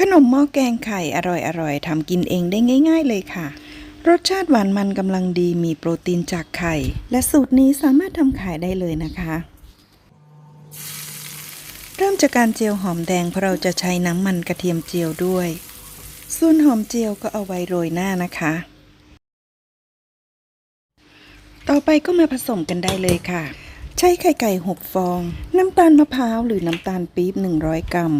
ขนมหม้อแกงไข่อร่อยๆทำกินเองได้ง่าย ๆ เลยค่ะ รสชาติหวานมันกำลังดีมีโปรตีนจากไข่ และสูตรนี้สามารถทำขายได้เลยนะคะ เริ่มจากการเจียวหอมแดงเพราะเราจะใช้น้ำมันกระเทียมเจียวด้วย ส่วนหอมเจียวก็เอาไว้โรยหน้านะคะ ต่อไปก็มาผสมกันได้เลยค่ะ ใช้ไข่ไก่ 6 ฟอง น้ำตาลมะพร้าวหรือน้ำตาลปี๊บ 100 กรัม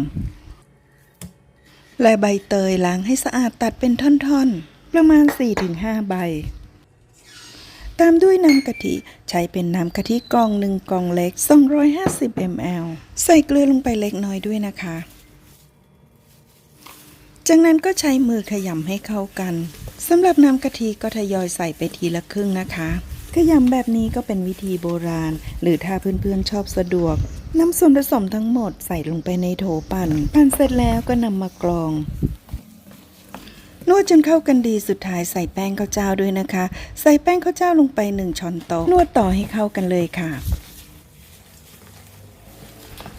และใบเตยล้างให้สะอาดตัดเป็นท่อนๆ ประมาณ 4-5 ใบ ตามด้วยน้ำกะทิใช้เป็นน้ำกะทิกล่องหนึ่งกล่องเล็ก 250 ml ใส่เกลือลงไปเล็กน้อยด้วยนะคะ จากนั้นก็ใช้มือขยำให้เข้ากันสำหรับน้ำกะทิก็ทยอยใส่ไปทีละครึ่งนะคะ ขยำแบบนี้ก็เป็นวิธีโบราณ หรือถ้าเพื่อนๆชอบสะดวกนำส่วนผสมทั้งหมดใส่ลงไปในโถปั่น ปั่นเสร็จแล้วก็นำมากรอง นวดจนเข้ากันดีสุดท้ายใส่แป้งข้าวเจ้าด้วยนะคะ ใส่แป้งข้าวเจ้าลงไปหนึ่งช้อนโต๊ะนวดต่อให้เข้ากันเลยค่ะ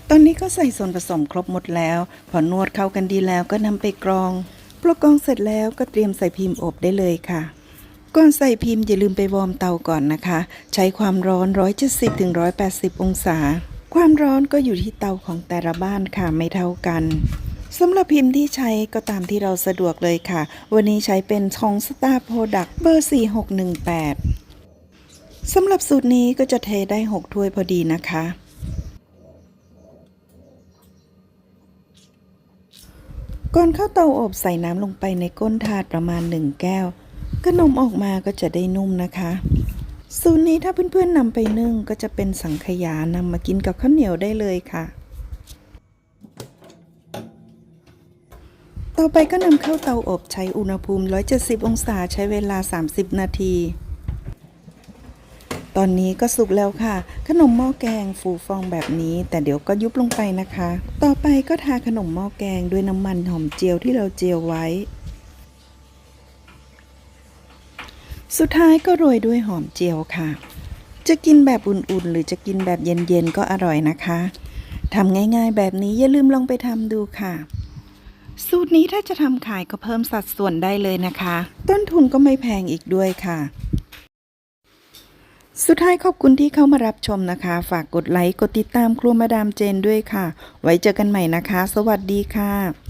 ตอนนี้ก็ใส่ส่วนผสมครบหมดแล้ว พอนวดเข้ากันดีแล้วก็นำไปกรองพอกรองเสร็จแล้วก็เตรียมใส่พิมพ์อบได้เลยค่ะ ก่อนใส่พิมพ์อย่าลืมไปวอร์มเตาก่อนนะคะ ใช้ความร้อน 170ถึง180 องศา ความร้อนก็อยู่ที่เตาของแต่ละบ้านค่ะไม่เท่ากันสำหรับพิมพ์ที่ใช้ก็ตามที่เราสะดวกเลยค่ะ วันนี้ใช้เป็นของ Star Product เบอร์ 4618 สำหรับสูตรนี้ก็จะเทได้ 6 ถ้วยพอดีนะคะ ก่อนเข้าเตาอบใส่น้ำลงไปในก้นถาดประมาณ 1 แก้ว ขนมออกมาก็จะได้นุ่มนะคะ สูตรนี้ถ้าเพื่อนๆนำไปนึ่งก็จะเป็นสังขยานำมากินกับข้าวเหนียวได้เลยค่ะ ต่อไปก็นำเข้าเตาอบใช้อุณหภูมิ 170 องศาใช้เวลา 30 นาที ตอนนี้ก็สุกแล้วค่ะ ขนมหม้อแกงฟูฟองแบบนี้ แต่เดี๋ยวก็ยุบลงไปนะคะ ต่อไปก็ทาขนมหม้อแกงด้วยน้ำมันหอมเจียวที่เราเจียวไว้ สุดท้ายก็โรยด้วยหอมเจียวค่ะ จะกินแบบอุ่นๆ หรือจะกินแบบเย็นๆ ก็อร่อยนะคะทำง่ายๆ แบบนี้อย่าลืมลองไปทำดูค่ะ สูตรนี้ถ้าจะทำขายก็เพิ่มสัดส่วนได้เลยนะคะ ต้นทุนก็ไม่แพงอีกด้วยค่ะ สุดท้ายขอบคุณที่เข้ามารับชมนะคะ ฝากกดไลค์ กดติดตามครัวมาดามเจนด้วยค่ะ ไว้เจอกันใหม่นะคะ สวัสดีค่ะ